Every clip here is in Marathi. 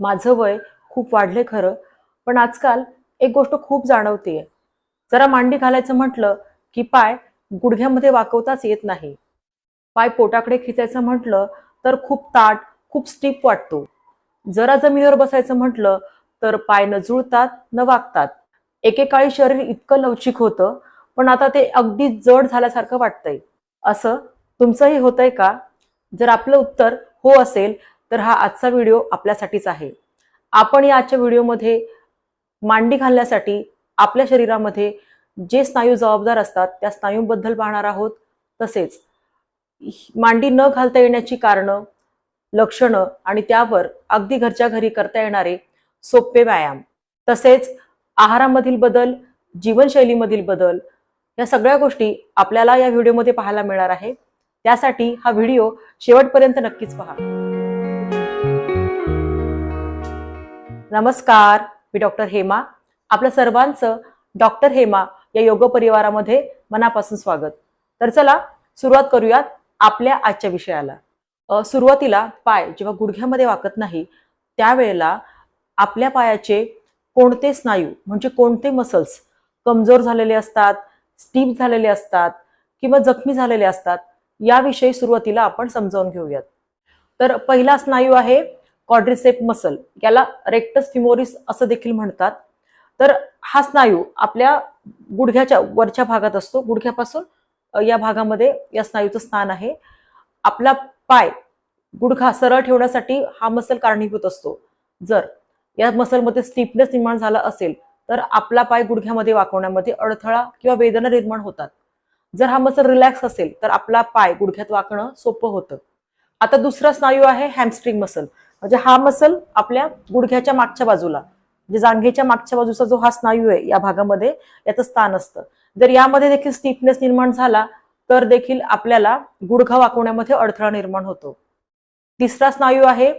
माझं वय खूप वाढले खरं. पण आजकाल एक गोष्ट खूप जाणवतीये. जरा मांडी घालायचं म्हटलं की पाय गुडघ्यामध्ये वाकवताच येत नाही. पाय पोटाकडे खिचायचं म्हटलं तर खूप ताट खूप स्टीप वाटतो. जरा जमिनीवर बसायचं म्हटलं तर पाय न जुळतात न वागतात. एकेकाळी शरीर इतकं लवचिक होतं पण आता ते अगदी जड झाल्यासारखं वाटतंय. असं तुमचंही होतंय का? जर आपलं उत्तर हो असेल तर हा आजचा व्हिडिओ आपल्यासाठीच आहे. आपण या आजच्या व्हिडिओमध्ये मांडी घालण्यासाठी आपल्या शरीरामध्ये जे स्नायू जबाबदार असतात त्या स्नायूंबद्दल पाहणार आहोत. तसेच मांडी न घालता येण्याची कारणं लक्षणं आणि त्यावर अगदी घरच्या घरी करता येणारे सोपे व्यायाम. तसेच आहारामधील बदल जीवनशैलीमधील बदल या सगळ्या गोष्टी आपल्याला या व्हिडिओमध्ये पाहायला मिळणार आहे. त्यासाठी हा व्हिडिओ शेवटपर्यंत नक्कीच पहा. नमस्कार मी डॉक्टर हेमा. आपल्या सर्वांचं डॉक्टर हेमा या योग परिवारामध्ये मनापासून स्वागत. तर चला सुरुवात करूयात आपल्या आजच्या विषयाला. सुरुवातीला पाय जेव्हा गुडघ्यामध्ये वाकत नाही त्यावेळेला आपल्या पायाचे कोणते स्नायू म्हणजे कोणते मसल्स कमजोर झालेले असतात स्टीप झालेले असतात किंवा जखमी झालेले असतात याविषयी सुरुवातीला आपण समजावून घेऊयात. तर पहिला स्नायू आहे कॉड्रिसेप मसल याला रेक्टस फिमोरिस असं देखील म्हणतात. तर हा स्नायू आपल्या गुडघ्याच्या वरच्या भागात असतो. गुडघ्यापासून या भागामध्ये या स्नायूचं स्थान आहे. आपला पाय गुडघा सरळ ठेवण्यासाठी हा मसल कारणीभूत असतो. जर या मसलमध्ये स्टिफनेस निर्माण झाला असेल तर आपला पाय गुडघ्यामध्ये वाकवण्यामध्ये अडथळा किंवा वेदना निर्माण होतात. जर हा मसल रिलॅक्स असेल तर आपला पाय गुडघ्यात वाकणं सोपं होतं. आता दुसरा स्नायू आहे हॅमस्ट्रिंग मसल म्हणजे हा मसल आपल्या गुडघ्याच्या मागच्या बाजूला म्हणजे जांघेच्या मागच्या बाजूचा जो हा स्नायू आहे या भागामध्ये याचं स्थान असतं. जर यामध्ये देखील स्टिफनेस निर्माण झाला तर देखील आपल्याला गुडघा वाकवण्यामध्ये अडथळा निर्माण होतो. तिसरा स्नायू आहे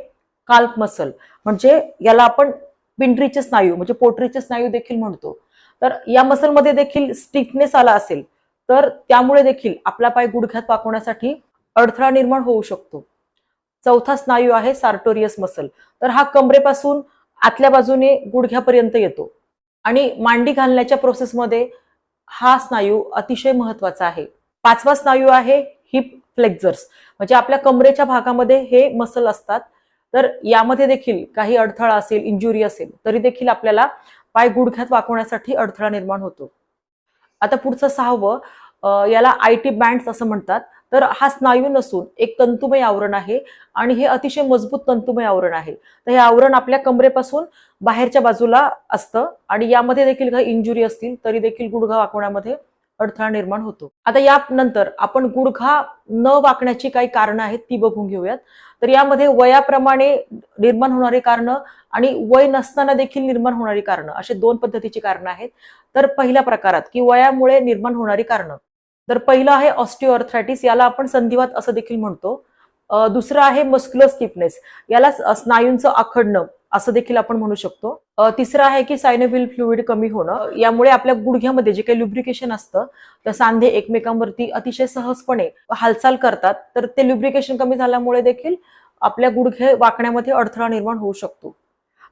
काल्प मसल. म्हणजे याला आपण पिंटरीचे स्नायू म्हणजे पोटरीचे स्नायू देखील म्हणतो. तर या मसलमध्ये देखील स्टिफनेस आला असेल तर त्यामुळे देखील आपला पाय गुडघ्यात वाकवण्यासाठी अडथळा निर्माण होऊ शकतो. चौथा स्नायू आहे सार्टोरियस मसल. तर हा कमरेपासून आतल्या बाजूने गुडघ्यापर्यंत येतो. आणि मांडी घालण्याच्या प्रोसेसमध्ये हा स्नायू अतिशय महत्त्वाचा आहे. पाचवा स्नायू आहे हिप फ्लेक्झर्स म्हणजे आपल्या कमरेच्या भागामध्ये हे मसल असतात. तर यामध्ये देखील काही अडथळा असेल इंजुरी असेल तरी देखील आपल्याला पाय गुडघ्यात वाकवण्यासाठी अडथळा निर्माण होतो. आता पुढचं सहावं याला आय टी बँड्स असं म्हणतात. तर हा स्नायू नसून एक तंतुमय आवरण आहे आणि हे अतिशय मजबूत तंतुमय आवरण आहे. तर हे आवरण आपल्या कमरेपासून बाहेरच्या बाजूला असतं आणि यामध्ये देखील काही इंजुरी असतील तरी देखील गुडघा वाकवण्यामध्ये अडथळा निर्माण होतो. आता यानंतर आपण गुडघा न वाकण्याची काही कारणं आहेत ती बघून घेऊयात. तर यामध्ये वयाप्रमाणे निर्माण होणारी कारणं आणि वय नसताना देखील निर्माण होणारी कारणं असे दोन पद्धतीची कारणं आहेत. तर पहिल्या प्रकारात की वयामुळे निर्माण होणारी कारणं. तर पहिलं आहे ऑस्टिओअर्थरायटिस याला आपण संधिवात असं देखील म्हणतो. दुसरं आहे मस्क्युलर स्टिफनेस याला स्नायूंचं आखडणं असं देखील आपण म्हणू शकतो. तिसरं आहे की सायनोव्हिल फ्लुइड कमी होणं यामुळे आपल्या गुडघ्यामध्ये जे काही लुब्रिकेशन असतं तर सांधे एकमेकांवरती अतिशय सहजपणे हालचाल करतात तर ते लुब्रिकेशन कमी झाल्यामुळे देखील आपल्या गुडघे वाकण्यामध्ये अडथळा निर्माण होऊ शकतो.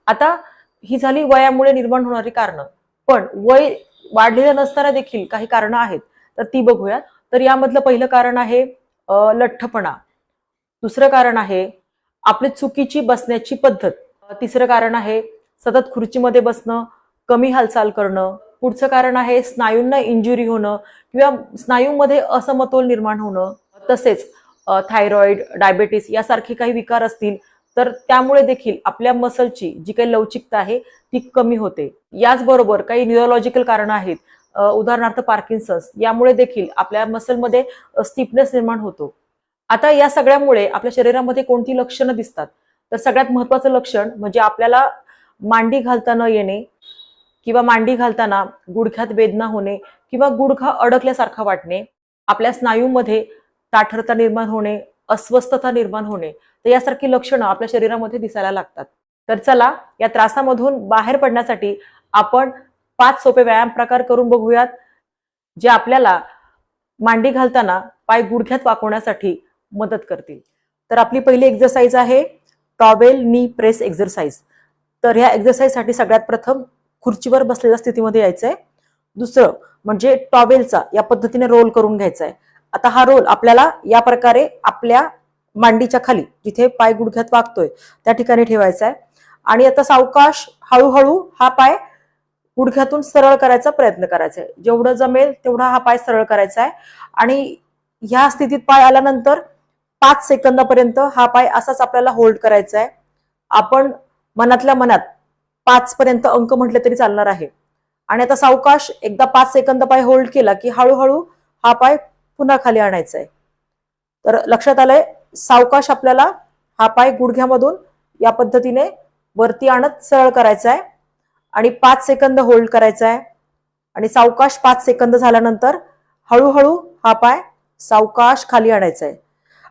आता ही झाली वयामुळे निर्माण होणारी कारणं. पण वय वाढलेलं नसताना देखील काही कारणं आहेत. तर ती बघूया तर यामधलं पहिलं कारण आहे लठ्ठपणा. दुसरं कारण आहे आपली चुकीची बसण्याची पद्धत. तिसरं कारण आहे सतत खुर्चीमध्ये बसणं कमी हालचाल करणं. पुढचं कारण आहे स्नायूंना इंजुरी होणं किंवा स्नायूमध्ये असमतोल निर्माण होणं. तसेच थायरॉइड डायबेटीस यासारखे काही विकार असतील तर त्यामुळे देखील आपल्या मसलची जी काही लवचिकता आहे ती कमी होते. याचबरोबर काही न्यूरोलॉजिकल कारणं आहेत. उदाहरणार्थ पार्किन्सन्स यामुळे देखील आपल्या मसलमध्ये स्टिफनेस निर्माण होतो. आता या सगळ्यामुळे आपल्या शरीरामध्ये कोणती लक्षणं दिसतात? तर सगळ्यात महत्वाचं लक्षण म्हणजे आपल्याला मांडी घालता न येणे किंवा मांडी घालताना गुडघ्यात वेदना होणे किंवा गुडघा अडकल्यासारखा वाटणे आपल्या स्नायूमध्ये ताठरता निर्माण होणे अस्वस्थता निर्माण होणे तर यासारखी लक्षणं आपल्या शरीरामध्ये दिसायला लागतात. तर चला या त्रासामधून बाहेर पडण्यासाठी आपण पाच सोपे व्यायाम प्रकार करून बघूयात जे आपल्याला मांडी घालताना पाय गुडघ्यात वाकवण्यासाठी मदत करतील. तर आपली पहिली एक्झरसाइज आहे टॉवेल नी प्रेस एक्झरसाइज तर ह्या एक्झरसाइजसाठी सगळ्यात प्रथम खुर्चीवर बसलेल्या स्थितीमध्ये यायचंय. दुसरं म्हणजे टॉवेलचा या पद्धतीने रोल करून घ्यायचा आहे आता हा रोल आपल्याला या प्रकारे आपल्या मांडीच्या खाली जिथे पाय गुडघ्यात वागतोय त्या ठिकाणी ठेवायचा आहे आणि आता सावकाश हळूहळू हा पाय गुडघ्यातून सरळ करायचा प्रयत्न करायचा आहे. जेवढं जमेल तेवढा हा पाय सरळ करायचा आहे. आणि ह्या स्थितीत पाय आल्यानंतर पाच सेकंदापर्यंत हा पाय असाच आपल्याला होल्ड करायचा आहे. आपण मनातल्या मनात पाच पर्यंत अंक म्हटले तरी चालणार आहे. आणि आता सावकाश एकदा पाच सेकंद पाय होल्ड केला की हळूहळू हा पाय पुन्हा खाली आणायचा आहे. तर लक्षात आलंय सावकाश आपल्याला हा पाय गुडघ्यामधून या पद्धतीने वरती आणत सरळ करायचा आहे. आणि पाच सेकंद होल्ड करायचा आहे आणि सावकाश पाच सेकंद झाल्यानंतर हळूहळू हा पाय सावकाश खाली आणायचा आहे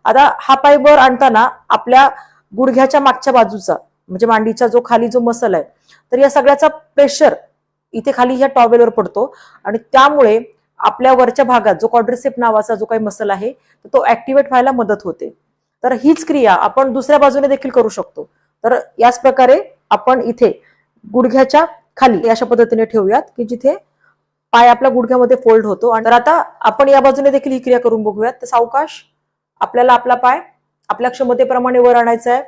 आता हा पाय वर आणताना आपल्या गुडघ्याच्या मागच्या बाजूचा म्हणजे मांडीचा जो खाली जो मसल आहे तर या सगळ्याचा प्रेशर इथे खाली ह्या टॉवेलवर पडतो. आणि त्यामुळे आपल्या वरच्या भागात जो कॉड्रिसेप नावाचा जो काही मसल आहे तो ऍक्टिव्हेट व्हायला मदत होते. तर हीच क्रिया आपण दुसऱ्या बाजूने देखील करू शकतो. तर याच प्रकारे आपण इथे गुडघ्याच्या खाली. अशा पद्धतीने ठेवूयात की जिथे पाय आपल्या गुडघ्यामध्ये फोल्ड होतो. आणि आता आपण या बाजूने देखील ही क्रिया करून बघूयात. तर सावकाश आपल्याला आपला पाय आपल्या क्षमतेप्रमाणे वर आणायचा आहे.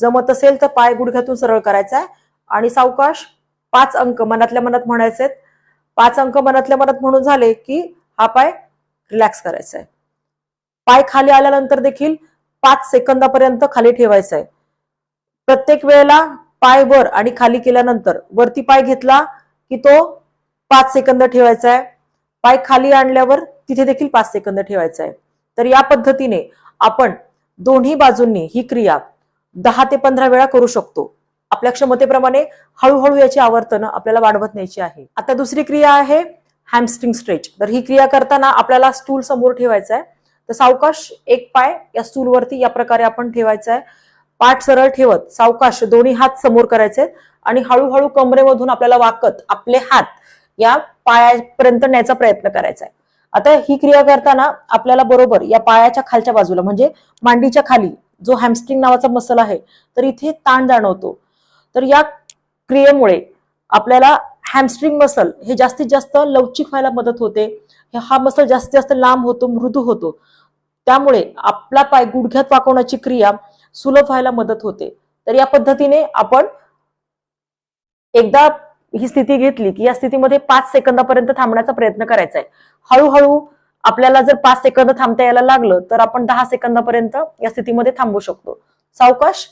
जमत असेल तर पाय गुडघ्यातून सरळ करायचा आहे. आणि सावकाश पाच अंक मनातल्या मनात म्हणायचे आहेत. पाच अंक मनातल्या मनात म्हणून झाले की हा पाय रिलॅक्स करायचा आहे. पाय खाली आल्यानंतर देखील पाच सेकंदापर्यंत खाली ठेवायचा आहे. प्रत्येक वेळेला पाय वर आणि खाली केल्यानंतर वरती पाय घेतला की तो पाच सेकंद ठेवायचा आहे. पाय खाली आणल्यावर तिथे देखील पाच सेकंद ठेवायचा आहे. तर या पद्धतीने आपण दोन्ही बाजूंनी ही क्रिया दहा ते पंधरा वेळा करू शकतो. आपल्या क्षमतेप्रमाणे हळूहळू याची आवर्तन आपल्याला वाढवत न्यायची आहे. आता दुसरी क्रिया आहे हॅमस्ट्रिंग स्ट्रेच तर ही क्रिया करताना आपल्याला स्टूल समोर ठेवायचा आहे. तर सावकाश एक पाय या स्टूलवरती या प्रकारे आपण ठेवायचा आहे. पाठ सरळ ठेवत सावकाश दोन्ही हात समोर करायचे आणि हळूहळू कमरेमधून आपल्याला वाकत आपले हात या पायापर्यंत न्यायचा प्रयत्न करायचा आहे. आता ही क्रिया करताना आपल्याला बरोबर या पायाच्या खालच्या बाजूला म्हणजे मांडीच्या खाली जो हॅमस्ट्रिंग नावाचा मसल आहे तर इथे ताण जाणवतो. तर या क्रियेमुळे आपल्याला हॅमस्ट्रिंग मसल हे जास्तीत जास्त लवचिक व्हायला मदत होते. हा मसल जास्तीत जास्त लांब होतो मृदू होतो. त्यामुळे आपला पाय गुडघ्यात वाकवण्याची क्रिया सुलभ व्हायला मदत होते. तर या पद्धतीने आपण एकदा ही स्थिती घेतली की या स्थितीमध्ये पाच सेकंदापर्यंत थांबण्याचा प्रयत्न करायचा आहे. हळूहळू आपल्याला जर पाच सेकंद थांबता यायला लागलं तर आपण दहा सेकंदापर्यंत या स्थितीमध्ये थांबू शकतो. सावकाश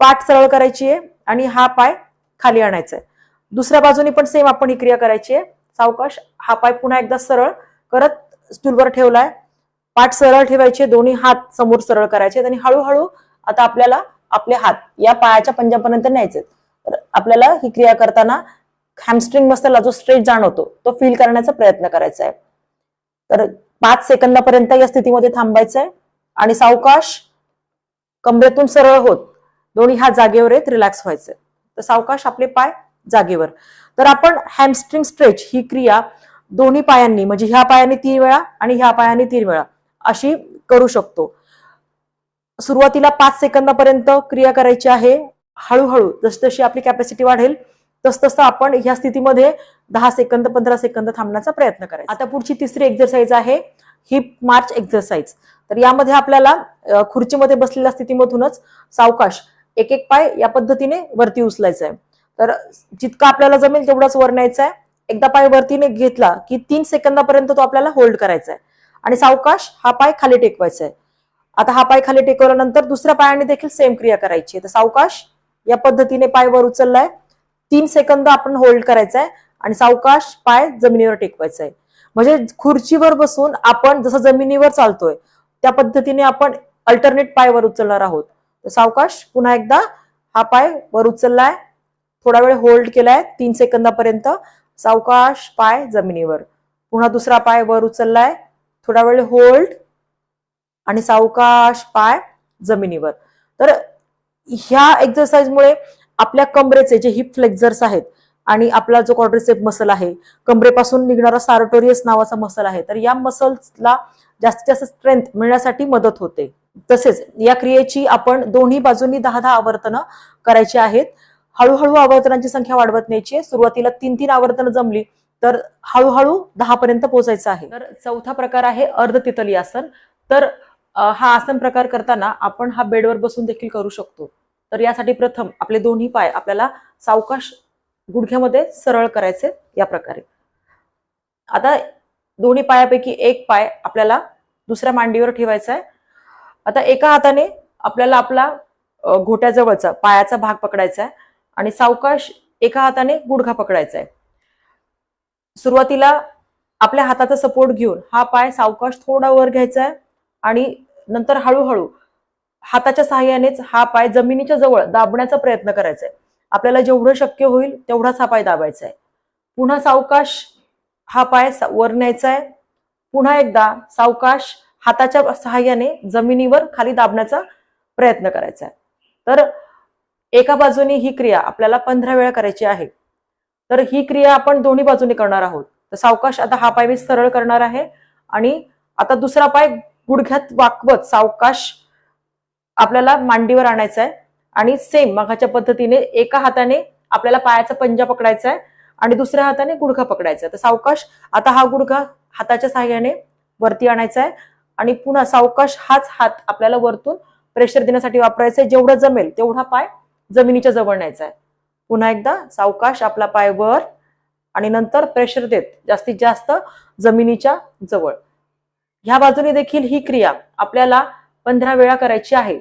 पाठ सरळ करायची आहे आणि हा पाय खाली आणायचा आहे. दुसऱ्या बाजूनी पण सेम आपण ही क्रिया करायची आहे. सावकाश हा पाय पुन्हा एकदा सरळ करत स्टूलवर ठेवलाय. पाठ सरळ ठेवायचे दोन्ही हात समोर सरळ करायचे आणि हळूहळू आता आपल्याला आपले हात या पायाच्या पंजापर्यंत न्यायचे तर आपल्याला ही क्रिया करताना हॅमस्ट्रिंग मसलला जो स्ट्रेच जाणवतो तो फील करण्याचा प्रयत्न करायचा आहे. तर पाच सेकंदापर्यंत या स्थितीमध्ये थांबायचं आहे आणि सावकाश कमरेतून सरळ होत दोन्ही हात जागेवर येत रिलॅक्स व्हायचे तर सावकाश आपले पाय जागेवर. तर आपण हॅमस्ट्रिंग स्ट्रेच ही क्रिया दोन्ही पायांनी म्हणजे ह्या पायाने तीन वेळा आणि ह्या पायाने तीन वेळा. अशी करू शकतो. सुरुवातीला पाच सेकंदापर्यंत क्रिया करायची आहे. हळूहळू जसजशी आपली कॅपॅसिटी वाढेल तस तसं आपण ह्या स्थितीमध्ये दहा सेकंद पंधरा सेकंद थांबण्याचा प्रयत्न करायचा. आता पुढची तिसरी एक्झरसाइज आहे हिप मार्च एक्झरसाइज तर यामध्ये आपल्याला खुर्चीमध्ये बसलेल्या स्थितीमधूनच सावकाश एक एक पाय या पद्धतीने वरती उचलायचा आहे तर जितका आपल्याला जमेल तेवढाच वर न्यायचा आहे एकदा पाय वरतीने घेतला की तीन सेकंदापर्यंत तो आपल्याला होल्ड करायचा आहे आणि सावकाश हा पाय खाली टेकवायचा आहे आता हा पाय खाली टेकवल्यानंतर दुसऱ्या पायाने देखील सेम क्रिया करायची आहे. तर सावकाश या पद्धतीने पाय वर उचललाय. तीन सेकंद आपण होल्ड करायचा आहे आणि सावकाश पाय जमिनीवर टेकवायचा आहे म्हणजे खुर्चीवर बसून आपण जसं जमिनीवर चालतोय त्या पद्धतीने आपण अल्टरनेट पाय वर उचलणार आहोत. तर सावकाश पुन्हा एकदा हा पाय वर उचललाय. थोडा वेळ होल्ड केलाय. तीन सेकंदापर्यंत सावकाश पाय जमिनीवर. पुन्हा दुसरा पाय वर उचललाय. थोडा वेळ होल्ड आणि सावकाश पाय जमिनीवर. तर ह्या एक्झरसाइजमुळे आपल्या कमरेचे जे हिप फ्लेक्झर्स आहेत आणि आपला जो कॉड्रिसेप मसल आहे कमरेपासून निघणारा सार्टोरियस नावाचा मसल आहे तर या मसल्सला जास्तीत जास्त स्ट्रेंथ मिळण्यासाठी मदत होते. तसेच या क्रियेची आपण दोन्ही बाजूंनी दहा दहा आवर्तनं करायची आहेत. हळूहळू आवर्तनांची संख्या वाढवत न्यायची आहे. सुरुवातीला तीन तीन आवर्तनं जमली तर हळूहळू दहा पर्यंत पोहोचायचं आहे. तर चौथा प्रकार आहे अर्ध तितली आसन. तर हा आसन प्रकार करताना आपण हा बेडवर बसून देखील करू शकतो. तर यासाठी प्रथम आपले दोन्ही पाय आपल्याला सावकाश गुडघ्यामध्ये सरळ करायचे या प्रकारे. आता दोन्ही पायापैकी एक पाय आपल्याला दुसऱ्या मांडीवर ठेवायचा आहे. आता एका हाताने आपल्याला आपला घोट्याजवळचा पायाचा भाग पकडायचा आहे आणि सावकाश एका हाताने गुडघा पकडायचा आहे. सुरुवातीला आपल्या हाताचा सपोर्ट घेऊन हा पाय सावकाश थोडा वर घ्यायचा आहे आणि नंतर हळूहळू हाताच्या सहाय्यानेच हा पाय जमिनीच्या जवळ दाबण्याचा प्रयत्न करायचा आहे. आपल्याला जेवढं शक्य होईल तेवढाच हा पाय दाबायचा आहे. पुन्हा सावकाश हा पाय सा- वर न्यायचा आहे. पुन्हा एकदा सावकाश हाताच्या सहाय्याने जमिनीवर खाली दाबण्याचा प्रयत्न करायचा आहे. तर एका बाजूने ही क्रिया आपल्याला पंधरा वेळा करायची आहे. तर ही क्रिया आपण दोन्ही बाजूने करणार आहोत. तर सावकाश आता हा पाय मी सरळ करणार आहे आणि आता दुसरा पाय गुडघ्यात वाकवत सावकाश आपल्याला मांडीवर आणायचा आहे आणि सेम मगाच्या पद्धतीने एका हाताने आपल्याला पायाचा पंजा पकडायचा आहे आणि दुसऱ्या हाताने गुडघा पकडायचा आहे तर सावकाश आता हा गुडघा हाताच्या सहाय्याने वरती आणायचा आहे आणि पुन्हा सावकाश हाच हात आपल्याला वरतून प्रेशर देण्यासाठी वापरायचा आहे जेवढं जमेल तेवढा पाय जमिनीच्या जवळ न्यायचा आहे पुन्हा एकदा सावकाश आपला पाय वर आणि नंतर प्रेशर देत जास्तीत जास्त जमिनीच्या जवळ. ह्या बाजूने देखील ही क्रिया आपल्याला पंधरा वेळा करायची आहे.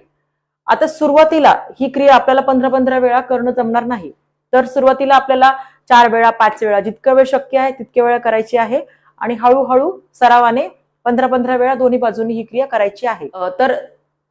आता सुरुवातीला ही क्रिया आपल्याला पंधरा पंधरा वेळा करणं जमणार नाही. तर सुरुवातीला आपल्याला चार वेळा पाच वेळा जितकं वेळ शक्य आहे तितक्या वेळा करायची आहे आणि हळूहळू सरावाने पंधरा पंधरा वेळा दोन्ही बाजूनी ही क्रिया करायची आहे. तर तर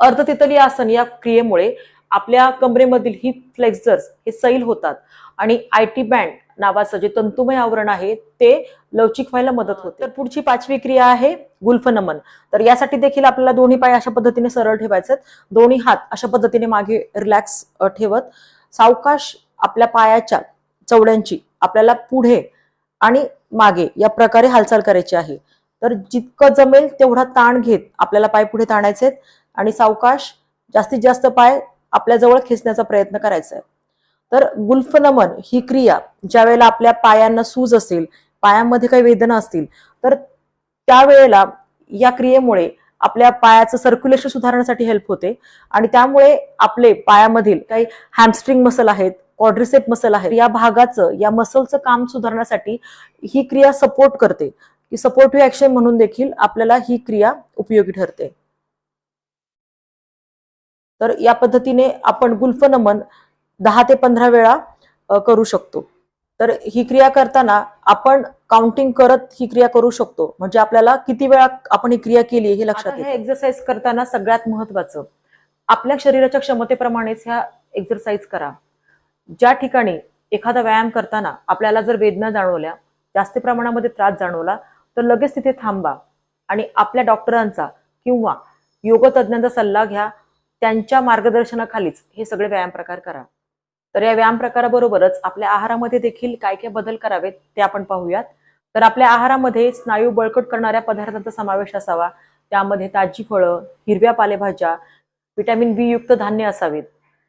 अर्धतितली आसन या क्रियेमुळे आपल्या कमरेमधील ही फ्लेक्झर्स हे सैल होतात. आणि आय टी बँड नावाचं जे तंतुमय आवरण आहे ते लवचिक व्हायला मदत होते. तर पुढची पाचवी क्रिया आहे गुल्फनमन. तर यासाठी देखील आपल्याला दोन्ही पाय अशा पद्धतीने सरळ ठेवायचे आहेत. दोन्ही हात अशा पद्धतीने मागे रिलॅक्स ठेवत. सावकाश आपल्या पायाच्या चवड्यांची आपल्याला पुढे आणि मागे या प्रकारे हालचाल करायची आहे. तर जितकं जमेल तेवढा ताण घेत आपल्याला पाय पुढे ताणायचे आणि सावकाश जास्तीत जास्त पाय आपल्या जवळ खेचण्याचा प्रयत्न करायचा आहे तर गुल्फनमन ही क्रिया ज्या वेळेला आपल्या पायांना सूज असेल पायांमध्ये काही वेदना असतील तर त्यावेळेला या क्रियेमुळे आपल्या पायाचं सर्क्युलेशन सुधारण्यासाठी हेल्प होते. आणि त्यामुळे आपले पायामधील काही हॅमस्ट्रिंग मसल आहेत क्वाड्रिसेप मसल आहेत या भागाचं या मसलचं काम सुधारण्यासाठी ही क्रिया सपोर्ट करते. की सपोर्टिव्ह ऍक्शन म्हणून देखील आपल्याला ही क्रिया उपयोगी ठरते. तर या पद्धतीने आपण गुल्फनमन दहा ते पंधरा वेळा करू शकतो. तर ही क्रिया करताना आपण काउंटिंग करत ही क्रिया करू शकतो. म्हणजे आपल्याला किती वेळा आपण ही क्रिया केली हे लक्षात हे एक्सरसाइज करताना सगळ्यात महत्वाचं आपल्या शरीराच्या क्षमतेप्रमाणेच ह्या एक्सरसाइज करा. ज्या ठिकाणी एखादा व्यायाम करताना आपल्याला जर वेदना जाणवल्या जास्त प्रमाणामध्ये त्रास जाणवला तर लगेच तिथे थांबा. आणि आपल्या डॉक्टरांचा किंवा योग तज्ज्ञांचा सल्ला घ्या. त्यांच्या मार्गदर्शनाखालीच हे सगळे व्यायाम प्रकार करा. तर या व्यायाम प्रकाराबरोबरच आपल्या आहारामध्ये देखील काय काय बदल करावेत ते आपण पाहूयात. तर आपल्या आहारामध्ये स्नायू बळकट करणाऱ्या पदार्थांचा समावेश असावा. त्यामध्ये ताजी फळं हिरव्या पालेभाज्या व्हिटॅमिन बी युक्त धान्य असावेत.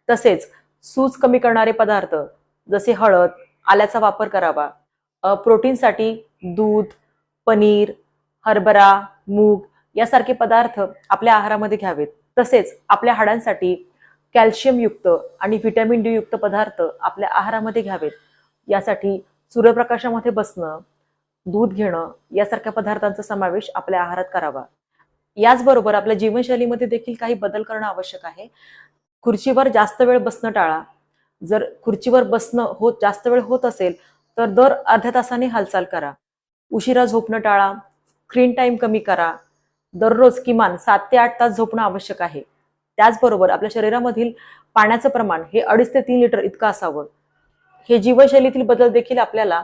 तसेच सूज कमी करणारे पदार्थ जसे हळद आल्याचा वापर करावा. प्रोटीनसाठी दूध पनीर हरभरा मूग यासारखे पदार्थ आपल्या आहारामध्ये घ्यावेत. तसेच आपल्या हाडांसाठी कॅल्शियम युक्त आणि व्हिटॅमिन डी युक्त पदार्थ आपल्या आहारामध्ये घ्यावेत. यासाठी सूर्यप्रकाशामध्ये बसणं दूध घेणं यासारख्या पदार्थांचा समावेश आपल्या आहारात करावा. याचबरोबर आपल्या जीवनशैलीमध्ये देखील काही बदल करणं आवश्यक आहे. खुर्चीवर जास्त वेळ बसणं टाळा. जर खुर्चीवर बसणं होत जास्त वेळ होत असेल तर दर अर्ध्या तासाने हालचाल करा. उशिरा झोपणं टाळा. स्क्रीन टाइम कमी करा. दररोज किमान सात ते आठ तास झोपणं आवश्यक आहे. त्याचबरोबर आपल्या शरीरामधील पाण्याचं प्रमाण हे अडीच ते तीन लिटर इतकं असावं. हे जीवनशैलीतील बदल देखील आपल्याला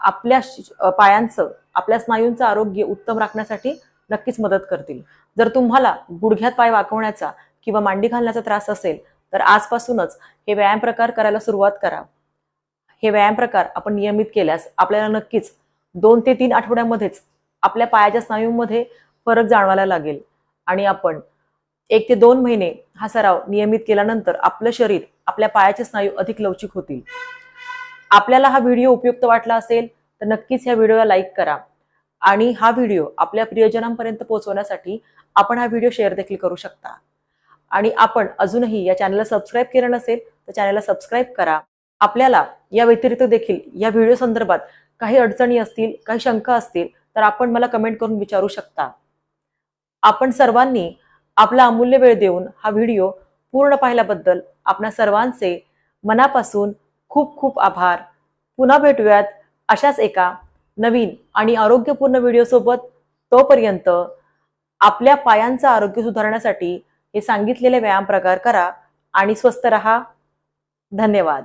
आपल्या पायांचं आपल्या स्नायूंचं आरोग्य उत्तम राखण्यासाठी नक्कीच मदत करतील. जर तुम्हाला गुडघ्यात पाय वाकवण्याचा किंवा मांडी घालण्याचा त्रास असेल तर आजपासूनच हे व्यायाम प्रकार करायला सुरुवात करा. हे व्यायाम प्रकार आपण नियमित केल्यास आपल्याला नक्कीच दोन ते तीन आठवड्यामध्येच आपल्या पायाच्या स्नायूंमध्ये फरक जाणवायला लागेल. आणि आपण एक ते दोन महिने हा सराव नियमित केल्यानंतर आपलं शरीर आपल्या पायाचे स्नायू अधिक लवचिक होतील. आपल्याला हा व्हिडिओ उपयुक्त वाटला असेल तर नक्कीच या व्हिडिओला लाईक करा. आणि हा व्हिडिओ आपल्या प्रियजनांपर्यंत पोहोचवण्यासाठी आपण हा व्हिडिओ शेअर देखील करू शकता. आणि आपण अजूनही या चॅनलला सबस्क्राईब केलं नसेल तर चॅनलला सबस्क्राईब करा. आपल्याला या व्यतिरिक्त देखील या व्हिडिओ संदर्भात काही अडचणी असतील काही शंका असतील तर आपण मला कमेंट करून विचारू शकता. आपण सर्वांनी आपला अमूल्य वेळ देऊन हा व्हिडिओ पूर्ण पाहिल्याबद्दल आपणा सर्वांचे मनापासून खूप खूप आभार. पुन्हा भेटूयात अशाच एका नवीन आणि आरोग्यपूर्ण व्हिडिओसोबत तोपर्यंत आपल्या पायांचं आरोग्य सुधारण्यासाठी हे सांगितलेले व्यायाम प्रकार करा आणि स्वस्थ रहा. धन्यवाद.